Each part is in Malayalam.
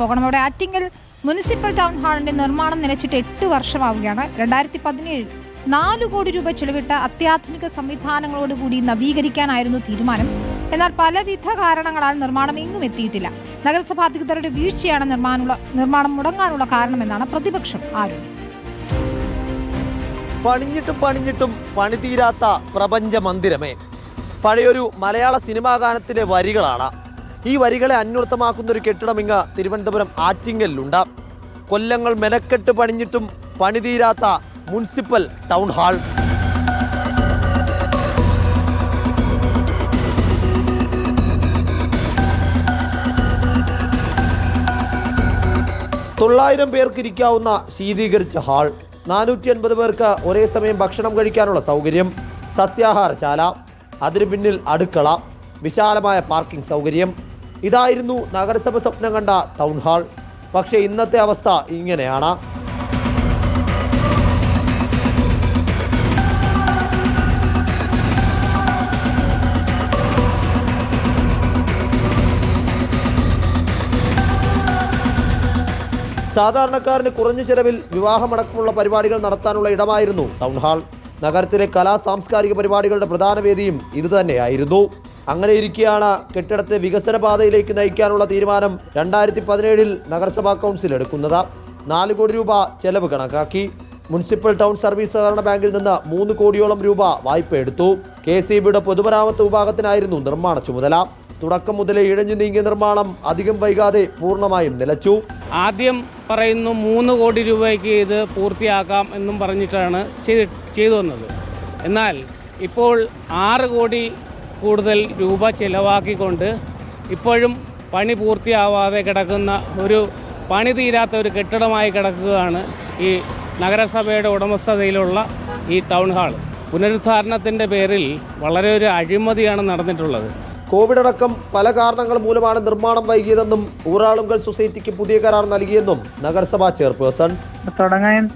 പോകണം. അവിടെ ആറ്റിങ്ങൽ മുനിസിപ്പൽ ടൗൺ ഹാളിന്റെ നിർമ്മാണം നിലച്ചിട്ട് എട്ട് വർഷമാവുകയാണ്. രണ്ടായിരത്തി പതിനേഴിൽ നാലു കോടി രൂപ ചെലവിട്ട അത്യാധുനിക സംവിധാനങ്ങളോട് സംവിധാനങ്ങളോടുകൂടി നവീകരിക്കാനായിരുന്നു തീരുമാനം. എന്നാൽ പലവിധ കാരണങ്ങളാൽ നിർമ്മാണം എങ്ങും എത്തിയിട്ടില്ല. നഗരസഭാ അധികൃതരുടെ വീഴ്ചയാണ് നിർമ്മാണം മുടങ്ങാനുള്ള കാരണമെന്നാണ് പ്രതിപക്ഷം ആരോപിക്കുന്നത് പണിഞ്ഞിട്ടും പണിഞ്ഞിട്ടും പണിതീരാത്ത പ്രപഞ്ച മന്ദിരമേ. പഴയൊരു മലയാള സിനിമാ ഗാനത്തിലെ വരികളാണ്. ഈ വരികളെ അന്വർത്ഥമാക്കുന്ന ഒരു കെട്ടിടം ഇങ്ങ് തിരുവനന്തപുരം ആറ്റിങ്ങലിലുണ്ട്. കൊല്ലങ്ങൾ മെനക്കെട്ട് പണിഞ്ഞിട്ടും പണിതീരാത്ത മുനിസിപ്പൽ ടൗൺ ഹാൾ. തൊള്ളായിരം പേർക്ക് ഇരിക്കാവുന്ന ശീതീകരിച്ച ഹാൾ. നാനൂറ്റി അൻപത് പേർക്ക് ഒരേ സമയം ഭക്ഷണം കഴിക്കാനുള്ള സൗകര്യം. സസ്യാഹാരശാല. അതിനു പിന്നിൽ അടുക്കള. വിശാലമായ പാർക്കിംഗ് സൗകര്യം. ഇതായിരുന്നു നഗരസഭ സ്വപ്നം കണ്ട ടൗൺ ഹാൾ. പക്ഷേ ഇന്നത്തെ അവസ്ഥ ഇങ്ങനെയാണ്. സാധാരണക്കാരന് കുറഞ്ഞ ചെലവിൽ വിവാഹമടക്കമുള്ള പരിപാടികൾ നടത്താനുള്ള ഇടമായിരുന്നു ടൗൺ ഹാൾ. നഗരത്തിലെ കലാ സാംസ്കാരിക പരിപാടികളുടെ പ്രധാന വേദിയും ഇതുതന്നെയായിരുന്നു. അങ്ങനെ ഇരിക്കെയാണ് കെട്ടിടത്തെ വികസന പാതയിലേക്ക് നയിക്കാനുള്ള തീരുമാനം രണ്ടായിരത്തി പതിനേഴിൽ നഗരസഭാ കൗൺസിൽ എടുക്കുന്നത്. നാല് കോടി രൂപ ചെലവ് കണക്കാക്കി. മുനിസിപ്പൽ ടൗൺ സർവീസ് സഹകരണ ബാങ്കിൽ നിന്ന് മൂന്ന് കോടിയോളം രൂപ വായ്പ എടുത്തു. കെ സി ബിയുടെ പൊതുമരാമത്ത് വിഭാഗത്തിനായിരുന്നു നിർമ്മാണ ചുമതല. തുടക്കം മുതലേ ഇഴഞ്ഞു നീങ്ങിയ നിർമ്മാണം അധികം വൈകാതെ പൂർണമായും നിലച്ചു. ആദ്യം പറയുന്നു മൂന്ന് കോടി രൂപയ്ക്ക് ഇത് പൂർത്തിയാക്കാം എന്നും പറഞ്ഞിട്ടാണ് ചെയ്തു വന്നത്. എന്നാൽ ഇപ്പോൾ ആറ് കോടി കൂടുതൽ രൂപ ചിലവാക്കിക്കൊണ്ട് ഇപ്പോഴും പണി പൂർത്തിയാവാതെ കിടക്കുന്ന ഒരു പണി തീരാത്ത ഒരു കെട്ടിടമായി കിടക്കുകയാണ് ഈ നഗരസഭയുടെ ഉടമസ്ഥതയിലുള്ള ഈ ടൗൺ ഹാൾ പുനരുദ്ധാരണത്തിന്റെ പേരിൽ വളരെ ഒരു അഴിമതിയാണ് നടന്നിട്ടുള്ളത്. കോവിഡ് അടക്കം പല കാരണങ്ങൾ മൂലമാണ് നിർമ്മാണം വൈകിയതെന്നും ഊരാളുങ്കൽ സൊസൈറ്റിക്ക് പുതിയ കരാർ നൽകിയെന്നും നഗരസഭാ ചെയർപേഴ്സൺ തുടങ്ങാൻ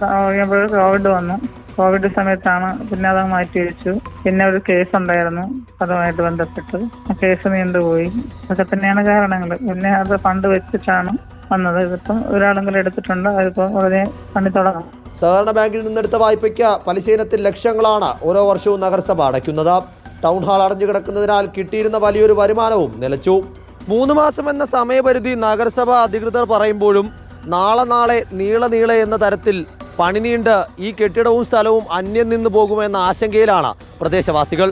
കോവിഡ് വന്നു. കോവിഡ് സമയത്താണ് പിന്നെ അത് മാറ്റി വെച്ചു. പിന്നെ ഒരു കേസ് ഉണ്ടായിരുന്നു. അതുമായിട്ട് ബന്ധപ്പെട്ട്. ആ കേസ് നീണ്ടുപോയി. അതൊക്കെ തന്നെയാണ് കാരണങ്ങൾ. പിന്നെ അത് ഫണ്ട് വെച്ചിട്ടാണ് വന്നത്. ഇതിപ്പം ഒരാളെങ്കിലും എടുത്തിട്ടുണ്ട്? അതിപ്പോൾ ഉടനെ പണി തുടങ്ങും. സഹകരണ ബാങ്കിൽ നിന്നെടുത്ത വായ്പയ്ക്ക് പലിശയിനത്തിൽ ലക്ഷങ്ങളാണ് ഓരോ വർഷവും നഗരസഭ അടയ്ക്കുന്നത്. ടൗൺ ഹാൾ അടഞ്ഞു കിടക്കുന്നതിനാൽ കിട്ടിയിരുന്ന വലിയൊരു വരുമാനവും നിലച്ചു. മൂന്ന് മാസം എന്ന സമയപരിധി നഗരസഭ അധികൃതർ പറയുമ്പോഴും നാളെ നാളെ നീള നീളെ എന്ന തരത്തിൽ പണി നീണ്ട് ഈ കെട്ടിടവും സ്ഥലവും അന്യം നിന്ന് പോകുമെന്ന ആശങ്കയിലാണ് പ്രദേശവാസികൾ.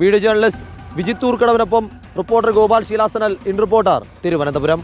വീഡിയോ ജേർണലിസ്റ്റ് വിജിത് തൂർക്കടവിനൊപ്പം റിപ്പോർട്ടർ ഗോപാൽ ശീലാസനൽ ഇൻ റിപ്പോർട്ടർ തിരുവനന്തപുരം.